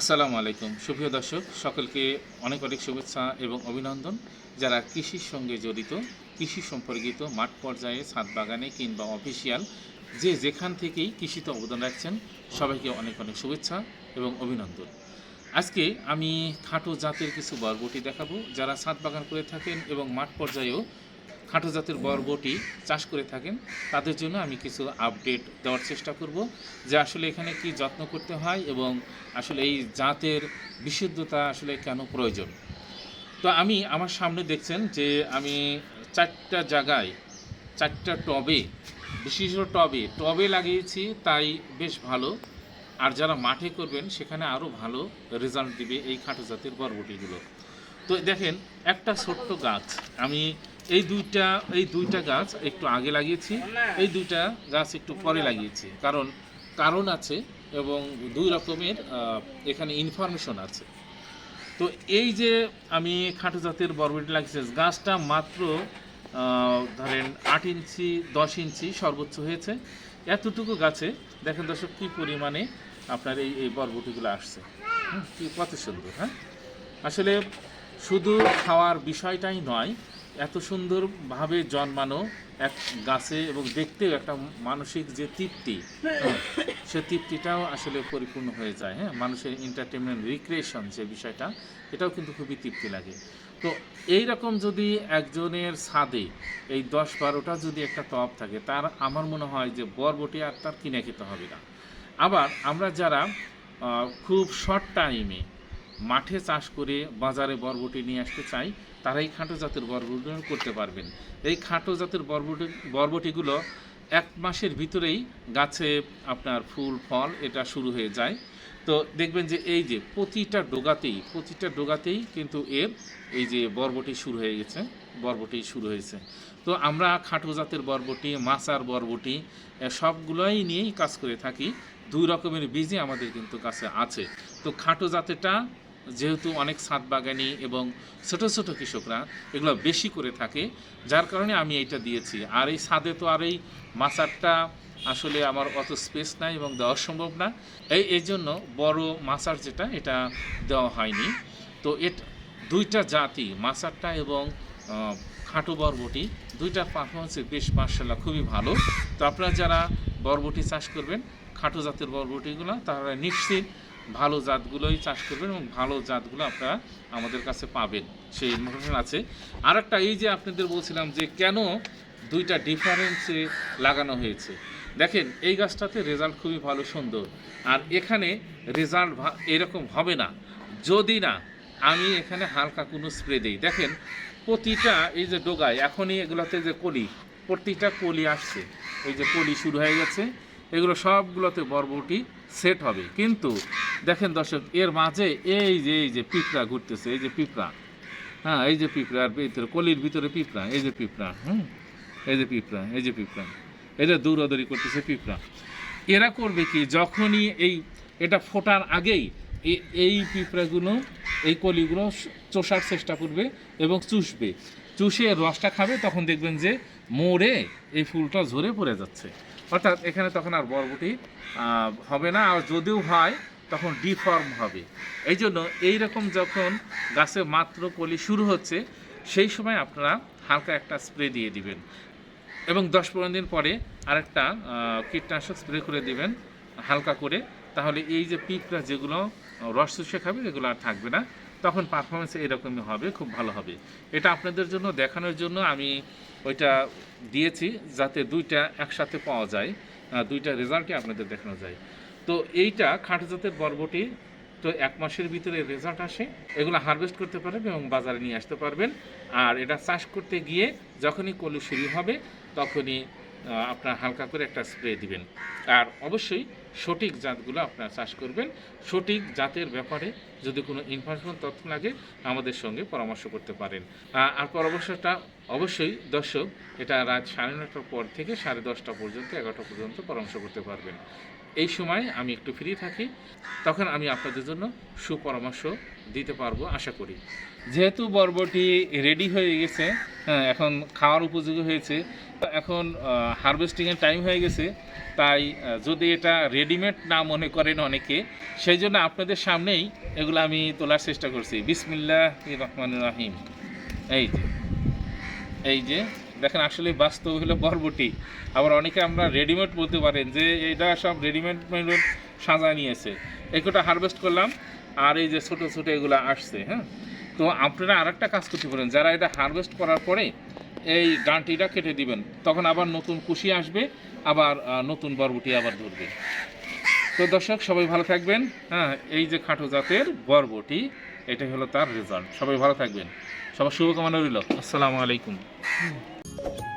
আসসালামু আলাইকুম। সুপ্রিয় দর্শক, সকলকে অনেক অনেক শুভেচ্ছা এবং অভিনন্দন। যারা কৃষির সঙ্গে জড়িত, কৃষি সম্পর্কিত মাঠ পর্যায়ে, ছাদ বাগানে কিংবা অফিসিয়াল, যে যেখান থেকেই কৃষিতে অবদান রাখছেন, সবাইকে অনেক অনেক শুভেচ্ছা এবং অভিনন্দন। আজকে আমি খাটো জাতের কিছু বরবটি দেখাবো, যারা ছাদ বাগান করে থাকেন এবং মাঠ পর্যায়েও খাটো জাতের বরবটি চাষ করে থাকেন, তাদের জন্য আমি কিছু আপডেট দেওয়ার চেষ্টা করব যে আসলে এখানে কি যত্ন করতে হয় এবং আসলে এই জাতের বিশুদ্ধতা আসলে কেন প্রয়োজন। তো আমি আমার সামনে দেখছেন যে আমি চারটা জায়গায়, চারটা টবে বিশেষ টবে টবে লাগিয়েছি, তাই বেশ ভালো। আর যারা মাঠে করবেন, সেখানে আরও ভালো রেজাল্ট দিবে এই খাটো জাতের বরবটিগুলো। তো দেখেন, একটা ছোট্ট গাছ, আমি এই দুইটা এই দুইটা গাছ একটু আগে লাগিয়েছি, এই দুইটা গাছ একটু পরে লাগিয়েছি। কারণ কারণ আছে এবং দুই রকমের এখানে ইনফরমেশন আছে। তো এই যে আমি খাটো জাতের বরবটি লাগিয়েছি, গাছটা মাত্র ধরেন আট ইঞ্চি, দশ ইঞ্চি সর্বোচ্চ হয়েছে। এতটুকু গাছে, দেখেন দর্শক কী পরিমাণে আপনার এই এই বরবটিগুলো আসছে। কত সুন্দর হ্যাঁ? আসলে শুধু খাওয়ার বিষয়টাই নয় এত সুন্দরভাবে জন্মানো এক গাছে এবং দেখতেও একটা মানসিক যে তৃপ্তি হ্যাঁ, সে তৃপ্তিটাও আসলে পরিপূর্ণ হয়ে যায় হ্যাঁ মানুষের এন্টারটেনমেন্ট রিক্রিয়েশন যে বিষয়টা এটাও কিন্তু খুবই তৃপ্তি লাগে। তো এই রকম যদি একজনের ছাদে এই দশ বারোটা যদি একটা টপ থাকে তার আমার মনে হয় যে বরবটি আর তার কিনে খেতে হবে না। আবার আমরা যারা খুব শর্ট টাইমে মাঠে চাষ করে বাজারে বরবটি নিয়ে আসতে চাই, তারা এই খাটো জাতের বরবটি করতে পারবেন। এই খাটো জাতের বরবটি, বরবটিগুলো এক মাসের ভিতরেই গাছে আপনার ফুল, ফল এটা শুরু হয়ে যায়। তো দেখবেন যে এই যে প্রতিটা ডোগাতেই প্রতিটা ডোগাতেই কিন্তু এর এই যে বরবটি শুরু হয়ে গেছে, বরবটি শুরু হয়েছে। তো আমরা খাটো জাতের বরবটি মাচার বরবটি সবগুলোই নিয়েই কাজ করে থাকি। দুই রকমের বীজই আমাদের কিন্তু কাছে আছে। তো খাটো জাতেরটা যেহেতু অনেক ছাদ বাগানি এবং ছোট ছোট কৃষকরা এগুলো বেশি করে থাকে, যার কারণে আমি এইটা দিয়েছি। আর এই ছাদে তো আর এই মাচারটা আসলে আমার অত স্পেস নাই এবং দেওয়া সম্ভব না। এই এই জন্য বড় মাচার যেটা, এটা দেওয়া হয়নি। তো এটা, দুইটা জাতি, মাচারটা এবং খাটো বরবটি দুইটার পারফরমেন্সে বেশ মার্শাল্লাহ খুবই ভালো। তো আপনারা যারা বরবটি চাষ করবেন, খাটো জাতের বরবটিগুলো, তারা নিশ্চিত ভালো জাতগুলোই চাষ করবেন এবং ভালো জাতগুলো আপনারা আমাদের কাছে পাবেন। সেই ইনফরমেশন আছে। আর একটা এই যে আপনাদের বলছিলাম যে কেন দুইটা ডিফারেন্সে লাগানো হয়েছে। দেখেন, এই গাছটাতে রেজাল্ট খুবই ভালো, সুন্দর। আর এখানে রেজাল্ট এরকম হবে না। যদি না, আমি এখানে হালকা কোনো স্প্রে দিই। দেখেন, প্রতিটা এই যে ডোগায়, এখনই এগুলোতে যে কলি, প্রতিটা কলি আসছে। এই যে কলি শুরু হয়ে গেছে। এগুলো সবগুলোতে বরবটি সেট হবে। কিন্তু দেখেন দর্শক, এর মাঝে এই যে এই যে পিঁপড়া ঘুরতেছে, এই যে পিঁপড়া হ্যাঁ এই যে পিঁপড়ার ভিতরে, কলির ভিতরে পিঁপড়া, এই যে পিঁপড়া, হুম, এই যে পিঁপড়া, এই যে পিঁপড়া এটা দৌড়াদৌড়ি করতেছে পিঁপড়া। এরা করবে কি? যখনই এই, এটা ফোটার আগেই এই পিঁপড়াগুলো, এই কলিগুলো চষার চেষ্টা করবে এবং চুষবে। চুষে রসটা খাবে, তখন দেখবেন যে মোড়ে এই ফুলটা ঝরে পড়ে যাচ্ছে। অর্থাৎ এখানে তখন আর বরবটি হবে না। আর যদিও হয়, তখন ডিফর্ম হবে। এই জন্য এইরকম যখন গাছে মাত্র কলি শুরু হচ্ছে, সেই সময় আপনারা হালকা একটা স্প্রে দিয়ে দিবেন। এবং দশ পনেরো দিন পরে আরেকটা কীটনাশক স্প্রে করে দিবেন হালকা করে। তাহলে এই যে পিঁপড়া যেগুলো, রস চুষে খাবে এগুলো আর থাকবে না। তখন পারফরমেন্স এরকমই হবে, খুব ভালো হবে। এটা আপনাদের জন্য, দেখানোর জন্য আমি ওইটা দিয়েছি যাতে দুইটা একসাথে পাওয়া যায় দুইটা রেজাল্টই আপনাদের দেখানো যায়। তো এইটা খাটো জাতের বরবটি, তো এক মাসের ভিতরে রেজাল্ট আসে। এগুলো হারভেস্ট করতে পারবেন এবং বাজারে নিয়ে আসতে পারবেন। আর এটা চাষ করতে গিয়ে যখনই কলু শুরু হবে, তখনই আপনার হালকা করে একটা স্প্রে দিবেন। আর অবশ্যই সঠিক জাতগুলো আপনার চাষ করবেন। সঠিক জাতের ব্যাপারে যদি কোনো ইনফরমেশন তথ্য লাগে, আমাদের সঙ্গে পরামর্শ করতে পারেন। আর পরামর্শটা অবশ্যই দর্শক, এটা রাত সাড়ে নটার পর থেকে সাড়ে দশটা পর্যন্ত, এগারোটা পর্যন্ত পরামর্শ করতে পারবেন। এই সময় আমি একটু ফ্রি থাকি, তখন আমি আপনাদের জন্য সুপরামর্শ দিতে পারব, আশা করি। যেহেতু বরবটি রেডি হয়ে গেছে হ্যাঁ এখন খাওয়ার উপযোগী হয়েছে এখন হারভেস্টিংয়ের টাইম হয়ে গেছে, তাই যদি এটা রেডিমেড না মনে করেন অনেকে, সেই জন্য আপনাদের সামনেই এগুলো আমি তোলার চেষ্টা করছি। বিসমিল্লাহ রহমান রাহিম। এই যে এই যে দেখেন, আসলে বাস্তব হলো বরবটি আবার অনেকে আমরা রেডিমেড বলতে পারেন যে এটা সব রেডিমেড সাজা নিয়েছে। এগুলো হারভেস্ট করলাম, আর এই যে ছোটো ছোটো এগুলো আসছে হ্যাঁ? তো আপনারা আরেকটা কাজ করতে পারেন, যারা এটা হারভেস্ট করার পরে এই ডাঁটিটা কেটে দিবেন, তখন আবার নতুন কুশি আসবে, আবার নতুন বরবটি আবার ধরবে। তো দর্শক, সবাই ভালো থাকবেন হ্যাঁ? এই যে খাটো জাতের বরবটি, এটাই হলো তার রেজাল্ট সবাই ভালো থাকবেন। সবার শুভকামনা রইল। আসসালামু আলাইকুম। Thank you.